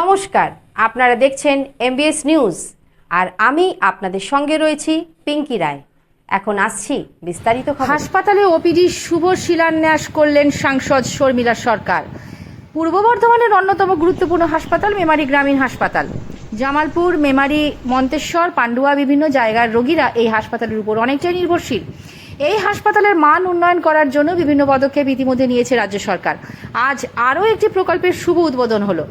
নমস্কার, আপনারা দেখছেন এমবিএস নিউজ আর আমি আপনাদের সঙ্গে রয়েছি পিঙ্কি রায়। এখন আসছি বিস্তারিত হাসপাতালে ওপিডি শুভ শিলান্যাস করলেন সাংসদ শর্মিলা সরকার। পূর্ব বর্ধমানের অন্যতম গুরুত্বপূর্ণ হাসপাতাল মেমারি গ্রামীণ হাসপাতাল। জামালপুর, মেমারি, মন্তেশ্বর, পান্ডুয়া বিভিন্ন জায়গার রোগীরা এই হাসপাতালের উপর অনেকটাই নির্ভরশীল। এই হাসপাতালের মান উন্নয়ন করার জন্য বিভিন্ন পদক্ষেপ ইতিমধ্যে নিয়েছে রাজ্য সরকার। আজ আরও একটি প্রকল্পের শুভ উদ্বোধন হলো।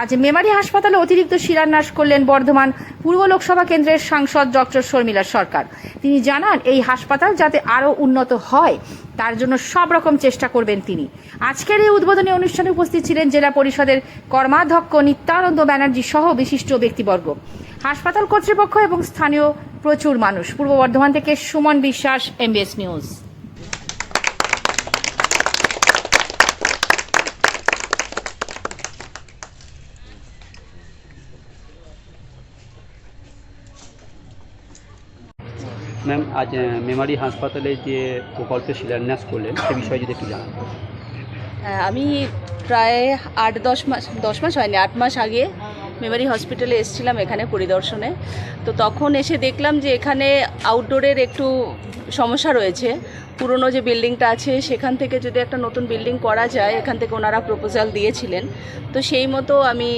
আজ মেমারি হাসপাতালে অতিরিক্ত শিলান্যাস করলেন বর্ধমান পূর্ব লোকসভা কেন্দ্রের সাংসদ ডক্টর শর্মিলা সরকার। তিনি জানান, এই হাসপাতাল যাতে আরও উন্নত হয়, তার জন্য সব রকম চেষ্টা করবেন তিনি। আজকের এই উদ্বোধনী অনুষ্ঠানে উপস্থিত ছিলেন জেলা পরিষদের কর্মাধ্যক্ষ নিত্যানন্দ ব্যানার্জি সহ বিশিষ্ট ব্যক্তিবর্গ। হাসপাতাল কর্তৃপক্ষ এবং স্থানীয় প্রচুর মানুষ। পূর্ব বর্ধমান থেকে সুমন বিশ্বাস এমবিএস নিউজ ম্যাম আজ মেমারি হাসপাতালে যে প্রকল্পের শিলান্যাস করলেন সে বিষয়ে যদি একটু জানান। হ্যাঁ, আমি প্রায় আট দশ মাস দশ মাস হয়নি আট মাস আগে মেমারি হসপিটালে এসেছিলাম এখানে পরিদর্শনে। তো তখন এসে দেখলাম যে এখানে আউটডোরের একটু সমস্যা রয়েছে। পুরনো যে বিল্ডিংটা আছে, সেখান থেকে যদি একটা নতুন বিল্ডিং করা যায়, এখান থেকে ওনারা প্রপোজাল দিয়েছিলেন। তো সেই মতো আমি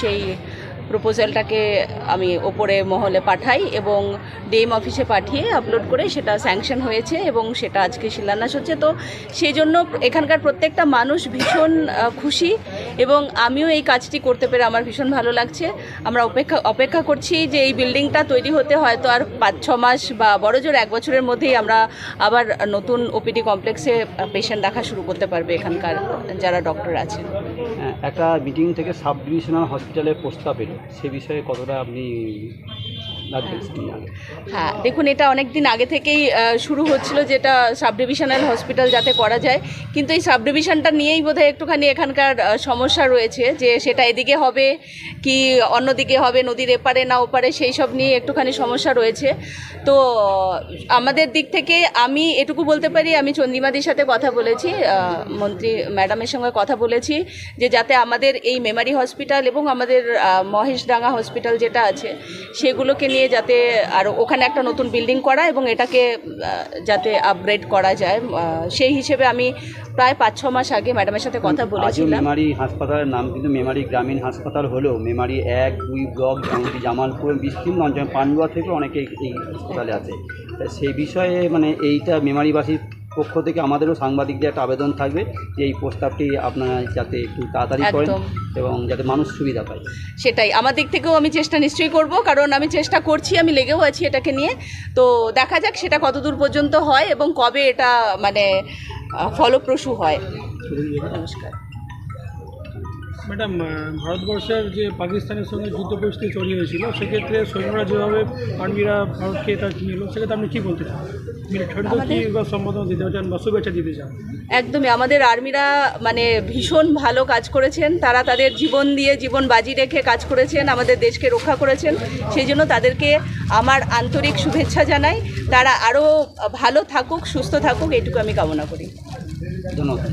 সেই প্রপোজালটাকে আমি ওপরে মহলে পাঠাই এবং ডিএম অফিসে পাঠিয়ে আপলোড করে সেটা স্যাংশন হয়েছে এবং সেটা আজকে শিলান্যাস হচ্ছে। তো সেই জন্য এখানকার প্রত্যেকটা মানুষ ভীষণ খুশি। এবং আমিও এই কাজটি করতে পেরে আমার ভীষণ ভালো লাগছে আমরা অপেক্ষা অপেক্ষা করছি যে এই বিল্ডিংটা তৈরি হতে হয়তো আর পাঁচ ছ মাস বা বড় জোর এক বছরের মধ্যেই আমরা আবার নতুন ওপিডি কমপ্লেক্সে পেশেন্ট দেখা শুরু করতে পারবে এখানকার যারা ডক্টর আছেন হ্যাঁ, একটা মিটিং থেকে সাব ডিভিশনাল হসপিটালের প্রস্তাব এলো সে বিষয়ে কতটা আপনি? হ্যাঁ দেখুন, এটা অনেক দিন আগে থেকেই শুরু হচ্ছিল যেটা সাব ডিভিশনাল হসপিটাল যাতে করা যায়। কিন্তু এই সাব ডিভিশনটা নিয়েই বোধহয় একটুখানি এখানকার সমস্যা রয়েছে যে সেটা এদিকে হবে কি অন্যদিকে হবে, নদীর এপারে না ওপারে, সেই সব নিয়ে একটুখানি সমস্যা রয়েছে। তো, আমাদের দিক থেকে আমি এটুকু বলতে পারি, আমি চন্দ্রিমাদির সাথে কথা বলেছি মন্ত্রী, ম্যাডামের সঙ্গে কথা বলেছি, যে যাতে আমাদের এই মেমারি হসপিটাল এবং আমাদের মহেশডাঙ্গা হসপিটাল যেটা আছে, সেগুলোকে নিয়ে যাতে আর ওখানে একটা নতুন বিল্ডিং করা এবং এটাকে যাতে আপগ্রেড করা যায়। সেই হিসেবে আমি প্রায় পাঁচ ছ মাস আগে ম্যাডামের সাথে কথা বলেছি বলেছিলাম। মেমারি হাসপাতালের নাম কিন্তু মেমারি গ্রামীণ হাসপাতাল হলেও মেমারি এক দুই ব্লক এমনকি জামালপুর বিস্তীর্ণ অঞ্চল পান্ডুয়া থেকে অনেকে এই- হাসপাতালে আছে সেই বিষয়ে মানে এইটা মেমারিবাসীর পক্ষ থেকে আমাদেরও সাংবাদিকদের একটা আবেদন থাকবে যে এই প্রস্তাবটি আপনারা যাতে একটু তাড়াতাড়ি করেন। এবং যাতে মানুষ সুবিধা পায়। সেটাই। আমার দিক থেকেও আমি চেষ্টা নিশ্চয়ই করব কারণ আমি চেষ্টা করছি আমি লেগেও আছি এটাকে নিয়ে। তো দেখা যাক সেটা কতদূর পর্যন্ত হয় এবং কবে এটা মানে ফলপ্রসূ হয়। নমস্কার। ম্যাডাম ভারতবর্ষের যে পাকিস্তানের সঙ্গে যুদ্ধ পরিস্থিতি তৈরি হয়েছিল সেক্ষেত্রে সৈন্যরা যেভাবে আর্মিরা ভারতকে এটা নিল সেক্ষেত্রে আপনি কী বলতে চান? কী সম্বোধন দিতে চান বা শুভেচ্ছা দিতে চান? একদমই আমাদের আর্মিরা মানে ভীষণ ভালো কাজ করেছেন তারা তাদের জীবন দিয়ে জীবন বাজি রেখে কাজ করেছেন আমাদের দেশকে রক্ষা করেছেন সেই জন্য তাদেরকে আমার আন্তরিক শুভেচ্ছা জানাই তারা আরও ভালো থাকুক সুস্থ থাকুক এটুকু আমি কামনা করি। ধন্যবাদ।